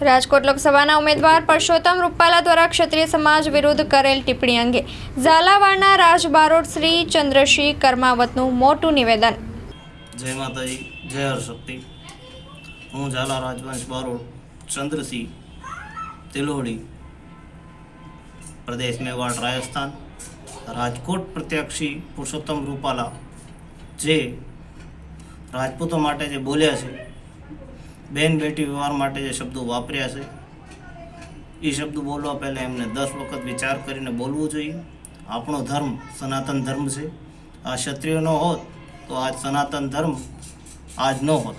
રાજકોટ લોકસભાના ઉમેદવાર પરસોત્તમ રૂપાલા દ્વારા ક્ષત્રિય સમાજ વિરુદ્ધ કરેલ ટિપ્પણી અંગે ઝાલાવાડના રાજ શ્રી ચંદ્રસિંહ કર્માવતનું મોટું નિવેદન. જય માતાજી, જય હરશક્તિ. હું ઝાલા રાજવંશ બારોટ ચંદ્રસિંહ તિલોડી પ્રદેશ મેવાડ રાજસ્થાન. રાજકોટ પ્રત્યક્ષી પુરુષોત્તમ રૂપાલા જે રાજપૂતો માટે જે બોલ્યા છે બેન બેટી વ્યવહાર માટે જે શબ્દો વાપર્યા છે એ શબ્દો બોલવા પહેલાં એમને દસ વખત વિચાર કરીને બોલવું જોઈએ. આપણો ધર્મ સનાતન ધર્મ છે. આ ક્ષત્રિયનો હોત તો આજ સનાતન ધર્મ આજ ન હોત.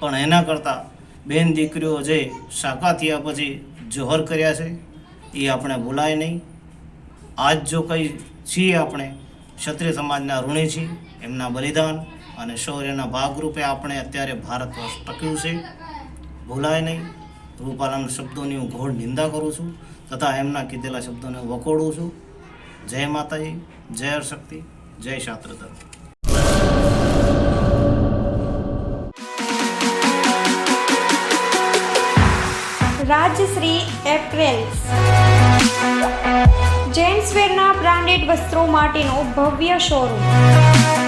પણ એના કરતાં બેન દીકરીઓ જે શાકા થયા પછી જોહર કર્યા છે એ આપણે ભૂલાય નહીં. આજ જો કંઈ છીએ આપણે, ક્ષત્રિય સમાજના ઋણી છીએ, એમના બલિદાન અને શૌર્યના ભાગરૂપે આપણે અત્યારે ભારત વર્ષ ટક્યું છે. ભૂલાય નહીં. રૂપાલાના શબ્દોની હું ઘોર નિંદા કરું છું તથા એમના કીધેલા શબ્દોને વખોડું છું. જય માતાજી, જય શક્તિ જય શાસ્ત્રધર્મ. રાજશ્રી એપ્રેલ્સ જેન્ટ્સવેરના બ્રાન્ડેડ વસ્ત્રો માટેનો ભવ્ય showroom